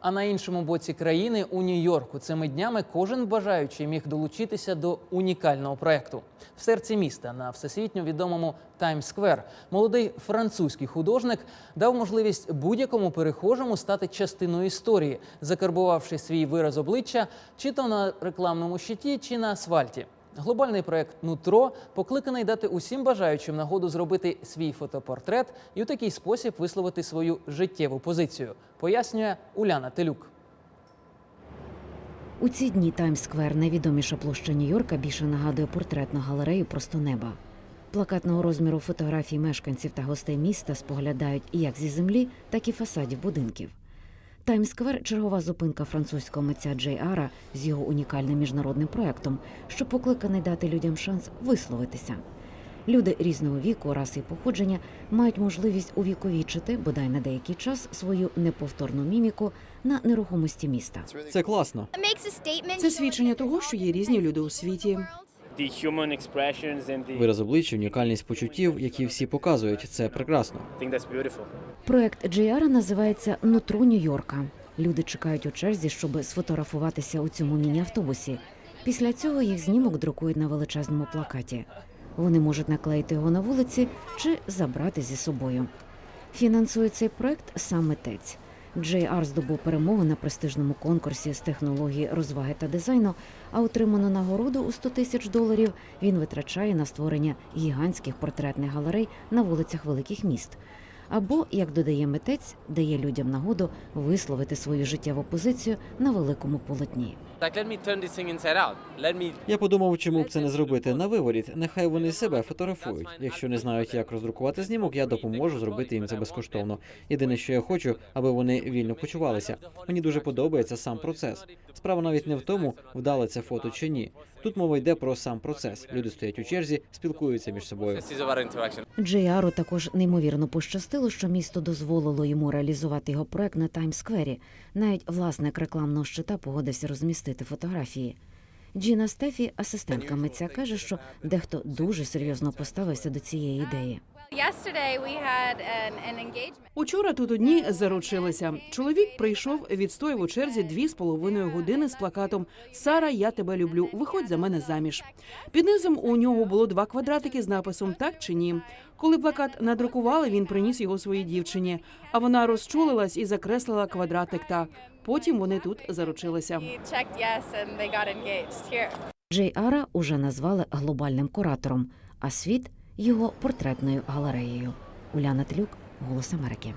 А на іншому боці країни у Нью-Йорку цими днями кожен бажаючий міг долучитися до унікального проекту. В серці міста на всесвітньо відомому Таймс-сквер молодий французький художник дав можливість будь-якому перехожому стати частиною історії, закарбувавши свій вираз обличчя чи то на рекламному щиті, чи на асфальті. Глобальний проект Нутро покликаний дати усім бажаючим нагоду зробити свій фотопортрет і у такий спосіб висловити свою життєву позицію, пояснює Уляна Телюк. У ці дні Таймс-сквер, найвідоміша площа Нью-Йорка, більше нагадує портретну галерею просто неба. Плакатного розміру фотографій мешканців та гостей міста споглядають як зі землі, так і фасадів будинків. Таймс-сквер – чергова зупинка французького митця Джей Ара з його унікальним міжнародним проектом, що покликаний дати людям шанс висловитися. Люди різного віку, раси і походження мають можливість увіковічити, бодай на деякий час, свою неповторну міміку на нерухомості міста. Це класно. Це свідчення того, що є різні люди у світі. The human expressions Вираз обличчя, унікальність почуттів, які всі показують. Це прекрасно. I think that's. Проект Джейара називається Нутро Нью-Йорка. Люди чекають у черзі, щоб сфотографуватися у цьому міні-автобусі. Після цього їх знімок друкують на величезному плакаті. Вони можуть наклеїти його на вулиці чи забрати зі собою. Фінансує цей проект сам митець. Ар здобув перемогу на престижному конкурсі з технології розваги та дизайну, а отриману нагороду у 100 тисяч доларів він витрачає на створення гігантських портретних галерей на вулицях великих міст. Або, як додає митець, дає людям нагоду висловити свою життєву позицію на великому полотні. Like, let me turn this thing inside out. Let me Я подумав, чому б це не зробити на виворіт. Нехай вони себе фотографують. Якщо не знають, як роздрукувати знімок, я допоможу зробити їм це безкоштовно. Єдине, що я хочу, аби вони вільно почувалися. Мені дуже подобається сам процес. Справа навіть не в тому, вдале це фото чи ні. Тут мова йде про сам процес. Люди стоять у черзі, спілкуються між собою. Джейару також неймовірно пощастило, що місто дозволило йому реалізувати його проект на Таймс-сквері. Навіть власник рекламного щита погодився розмістити фотографії. Джіна Стефі, асистентка митця, каже, що дехто дуже серйозно поставився до цієї ідеї. Учора тут одні заручилися. Чоловік прийшов, відстояв у черзі дві з половиною години з плакатом Сара, я тебе люблю. Виходь за мене заміж. Під низом у нього було два квадратики з написом Так чи ні. Коли плакат надрукували, він приніс його своїй дівчині. А вона розчулилась і закреслила квадратик. Та потім вони тут заручилися. Джей Ара уже назвали глобальним куратором, а світ його портретною галереєю. Уляна Тлюк, Голос Америки.